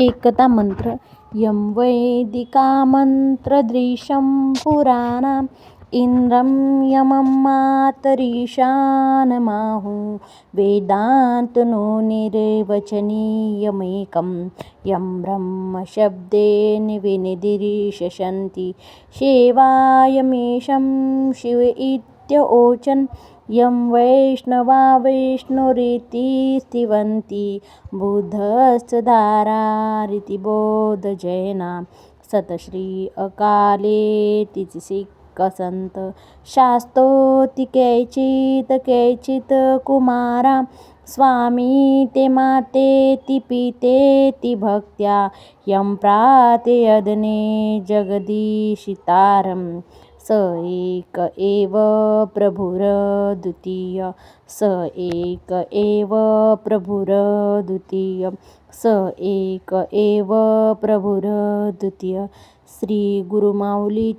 एकता मंत्र। यं वैदिका मन्त्रदृशं पुराणाम्। इन्द्रं यमं मातरीशानमाहु। वेदान्तनो निर्वचनीयमेकं यं ब्रह्मशब्देन विनिर्दिशन्ति सेवायमेषं शिव इत्योचन् यं वैष्णवा वैष्णोरिति स्तुवन्ति बुद्धस्तदारारिति बौद्धजैना सतश्री अकालेति सिक्खसंत शास्तोति कैचित् कैचित् कुमारा। स्वामी ते मातेति पितेति भक्त्या यं प्रार्थयदने जगदीशितारम्। स एक एव प्रभुरद्वितीय स एक एव प्रभुरद्वितीय स एक एव प्रभुरद्वितीय। श्री गुरुमाऊली